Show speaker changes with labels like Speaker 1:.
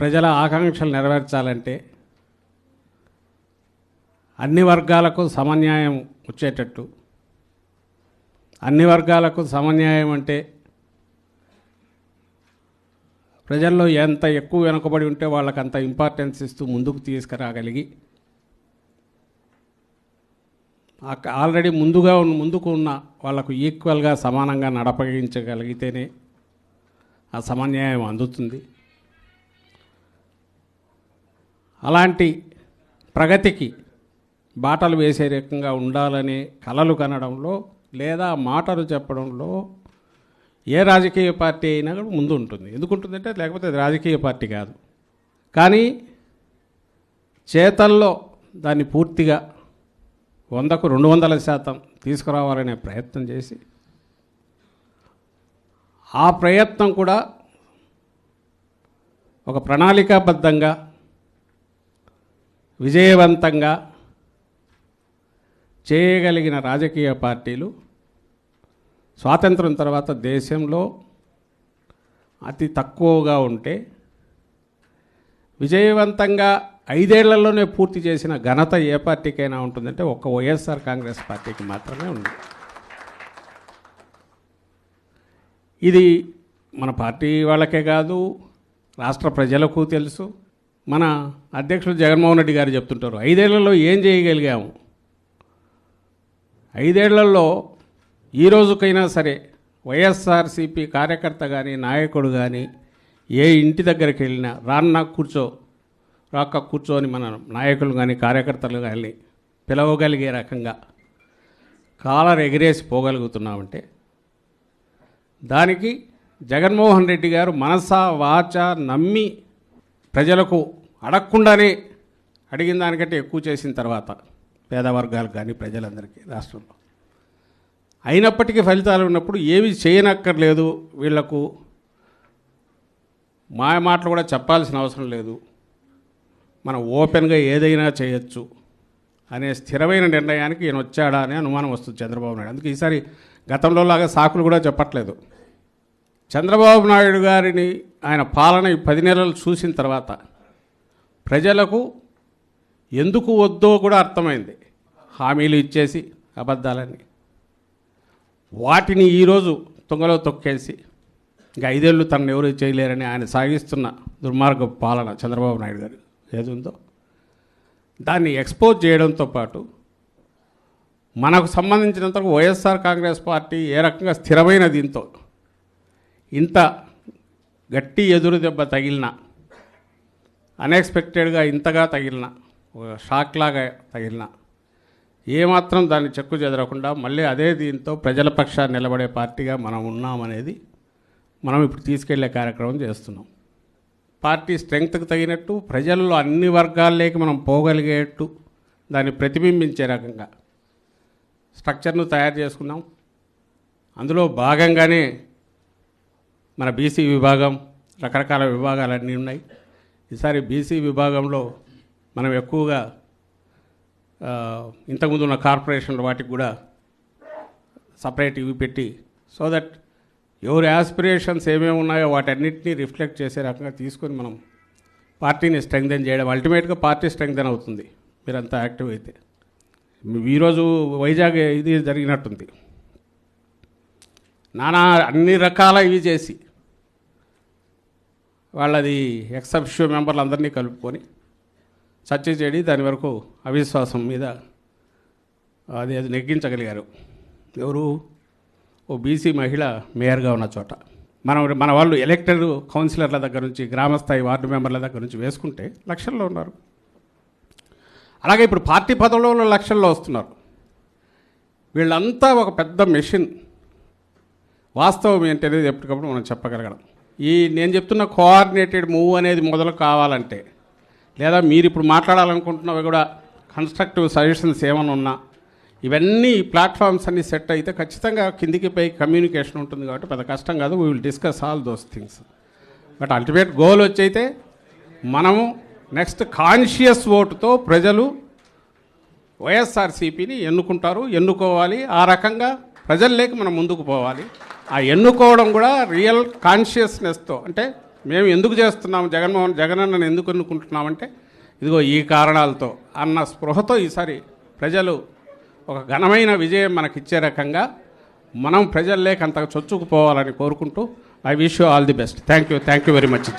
Speaker 1: ప్రజల ఆకాంక్షలు నెరవేర్చాలంటే అన్ని వర్గాలకు సమన్యాయం వచ్చేటట్టు. అన్ని వర్గాలకు సమన్యాయం అంటే ప్రజల్లో ఎంత ఎక్కువ వెనుకబడి ఉంటే వాళ్ళకి అంత ఇంపార్టెన్స్ ఇస్తూ ముందుకు తీసుకురాగలిగి ఆల్రెడీ ముందుగా ఉన్న ముందుకు ఉన్న వాళ్ళకు ఈక్వల్గా సమానంగా నడపగించగలిగితేనే ఆ సమన్యాయం అందుతుంది. అలాంటి ప్రగతికి బాటలు వేసే రకంగా ఉండాలనే కలలు కనడంలో లేదా మాటలు చెప్పడంలో ఏ రాజకీయ పార్టీ అయినా కూడా ముందు ఉంటుంది. ఎందుకుంటుందంటే లేకపోతే అది రాజకీయ పార్టీ కాదు. కానీ చేతల్లో దాన్ని పూర్తిగా వందకు రెండు వందల శాతం తీసుకురావాలనే ప్రయత్నం చేసి ఆ ప్రయత్నం కూడా ఒక ప్రణాళికాబద్ధంగా విజయవంతంగా చేయగలిగిన రాజకీయ పార్టీలు స్వాతంత్రం తర్వాత దేశంలో అతి తక్కువగా ఉంటే విజయవంతంగా ఐదేళ్ళలోనే పూర్తి చేసిన ఘనత ఏ పార్టీకైనా ఉంటుందంటే ఒక్క వైఎస్ఆర్ కాంగ్రెస్ పార్టీకి మాత్రమే ఉంది. ఇది మన పార్టీ వాళ్ళకే కాదు రాష్ట్ర ప్రజలకు తెలుసు. మన అధ్యక్షుడు జగన్మోహన్ రెడ్డి గారు చెప్తుంటారు ఐదేళ్ళలో ఏం చేయగలిగాము? ఐదేళ్ళలో ఈ రోజుకైనా సరే వైఎస్ఆర్సీపీ కార్యకర్త కానీ నాయకుడు కానీ ఏ ఇంటి దగ్గరికి వెళ్ళినా రాన్న కూర్చో రాక కూర్చోని మన నాయకులు కానీ కార్యకర్తలు కానీ పిలవగలిగే రకంగా కాలర్ ఎగిరేసి పోగలుగుతున్నామంటే దానికి జగన్మోహన్ రెడ్డి గారు మనస వాచ నమ్మి ప్రజలకు అడగకుండానే అడిగిన దానికంటే ఎక్కువ చేసిన తర్వాత పేద వర్గాలకు కానీ ప్రజలందరికీ రాష్ట్రంలో. అయినప్పటికీ ఫలితాలు ఉన్నప్పుడు ఏమి చేయనక్కర్లేదు వీళ్ళకు మాయ మాటలు కూడా చెప్పాల్సిన అవసరం లేదు. మనం ఓపెన్గా ఏదైనా చేయొచ్చు అనే స్థిరమైన నిర్ణయానికి ఈయన వచ్చాడా అనే అనుమానం వస్తుంది చంద్రబాబు నాయుడు. అందుకే ఈసారి గతంలో లాగా సాకులు కూడా చెప్పట్లేదు. చంద్రబాబు నాయుడు గారిని ఆయన పాలన ఈ పది నెలలు చూసిన తర్వాత ప్రజలకు ఎందుకు వద్దో కూడా అర్థమైంది. హామీలు ఇచ్చేసి అబద్ధాలని వాటిని ఈరోజు తుంగలో తొక్కేసి ఇంకా ఐదేళ్ళు తనను ఎవరు చేయలేరని ఆయన సాగిస్తున్న దుర్మార్గ పాలన చంద్రబాబు నాయుడు గారు ఏది ఉందో. దాన్ని ఎక్స్పోజ్ చేయడంతో పాటు మనకు సంబంధించినంతవరకు వైఎస్ఆర్ కాంగ్రెస్ పార్టీ ఏ రకంగా స్థిరమైన దీంతో ఇంత గట్టి ఎదురు దెబ్బ తగిలిన అన్ఎక్స్పెక్టెడ్గా ఇంతగా తగిలిన ఒక షాక్ లాగా తగిలిన ఏమాత్రం దాన్ని చెక్కు చెదరకుండా మళ్ళీ అదే దీంతో ప్రజల పక్షాన్ని నిలబడే పార్టీగా మనం ఉన్నామనేది మనం ఇప్పుడు తీసుకెళ్ళే కార్యక్రమం చేస్తున్నాం. పార్టీ స్ట్రెంగ్త్కి తగినట్టు ప్రజల్లో అన్ని వర్గాల్లోకి మనం పోగలిగేట్టు దాన్ని ప్రతిబింబించే రకంగా స్ట్రక్చర్ను తయారు చేసుకున్నాం. అందులో భాగంగానే మన బీసీ విభాగం రకరకాల విభాగాలన్నీ ఉన్నాయి. ఈసారి బీసీ విభాగంలో మనం ఎక్కువగా ఇంతకుముందు ఉన్న కార్పొరేషన్ల వాటికి కూడా సపరేట్ ఇవి పెట్టి సో దట్ ఎవరి యాస్పిరేషన్స్ ఏమేమి ఉన్నాయో వాటన్నిటిని రిఫ్లెక్ట్ చేసే రకంగా తీసుకొని మనం పార్టీని స్ట్రెంగ్దెన్ చేయడం అల్టిమేట్గా పార్టీ స్ట్రెంగ్దెన్ అవుతుంది. మీరంతా యాక్టివ్ అయితే. ఈరోజు వైజాగ్ ఇది జరిగినట్టుంది. నానా అన్ని రకాల ఇవి చేసి వాళ్ళది ఎక్సెప్షియో మెంబర్లు అందరినీ కలుపుకొని చర్చ చేయడి దాని వరకు అవిశ్వాసం మీద అది అది నెగ్గించగలిగారు. ఎవరు? ఓ బీసీ మహిళ మేయర్గా ఉన్న చోట. మనం మన వాళ్ళు ఎలక్టెడ్ కౌన్సిలర్ల దగ్గర నుంచి గ్రామస్థాయి వార్డు మెంబర్ల దగ్గర నుంచి వేసుకుంటే లక్షల్లో ఉన్నారు. అలాగే ఇప్పుడు పార్టీ పదవులలో లక్షల్లో వస్తున్నారు. వీళ్ళంతా ఒక పెద్ద మెషిన్. వాస్తవం ఏంటనేది ఎప్పటికప్పుడు మనం చెప్పగలగడం. ఈ నేను చెప్తున్న కోఆర్డినేటెడ్ మూవ్ అనేది మొదలు కావాలంటే లేదా మీరు ఇప్పుడు మాట్లాడాలనుకుంటున్నవి కూడా కన్స్ట్రక్టివ్ సజెషన్స్ ఏమైనా ఉన్నా ఇవన్నీ ప్లాట్ఫామ్స్ అన్ని సెట్ అయితే ఖచ్చితంగా కిందికి పై కమ్యూనికేషన్ ఉంటుంది కాబట్టి పెద్ద కష్టం కాదు. We will discuss all those things but ultimate goal వచ్చైతే మనము నెక్స్ట్ కాన్షియస్ ఓటుతో ప్రజలు వైఎస్ఆర్సీపీని ఎన్నుకుంటారు ఎన్నుకోవాలి. ఆ రకంగా ప్రజల్లోకి మనం ముందుకు పోవాలి. ఆ ఎన్నుకోవడం కూడా రియల్ కాన్షియస్నెస్తో అంటే మేము ఎందుకు చేస్తున్నాం? జగన్మోహన్ జగనన్నను ఎందుకు ఎన్నుకుంటున్నామంటే ఇదిగో ఈ కారణాలతో అన్న స్పృహతో ఈసారి ప్రజలు ఒక ఘనమైన విజయం మనకిచ్చే రకంగా మనం ప్రజల్లేక అంత చొచ్చుకుపోవాలని కోరుకుంటూ I wish you all the best thank you thank you very much